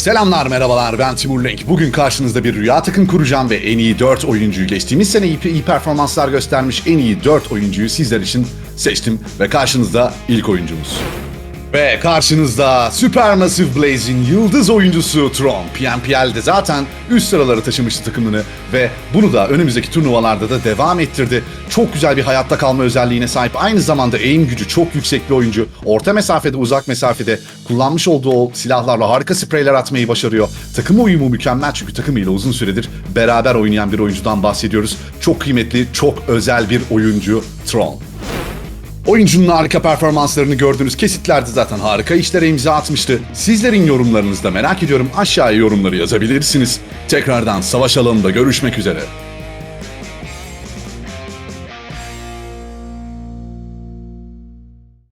Selamlar merhabalar ben Timur Lenk. Bugün karşınızda bir rüya takım kuracağım ve en iyi 4 oyuncuyu geçtiğimiz sene iyi, iyi performanslar göstermiş en iyi 4 oyuncuyu sizler için seçtim ve karşınızda ilk oyuncumuz. Ve karşınızda Supermassive Blaze'in yıldız oyuncusu Tron. PNPL'de zaten üst sıraları taşımıştı takımını ve bunu da önümüzdeki turnuvalarda da devam ettirdi. Çok güzel bir hayatta kalma özelliğine sahip. Aynı zamanda aim gücü çok yüksek bir oyuncu. Orta mesafede, uzak mesafede kullanmış olduğu silahlarla harika spreyler atmayı başarıyor. Takım uyumu mükemmel çünkü takımıyla uzun süredir beraber oynayan bir oyuncudan bahsediyoruz. Çok kıymetli, çok özel bir oyuncu Tron. Oyuncunun harika performanslarını gördüğünüz kesitlerde zaten harika işlere imza atmıştı. Sizlerin yorumlarınızı da merak ediyorum. Aşağıya yorumları yazabilirsiniz. Tekrardan savaş alanında görüşmek üzere.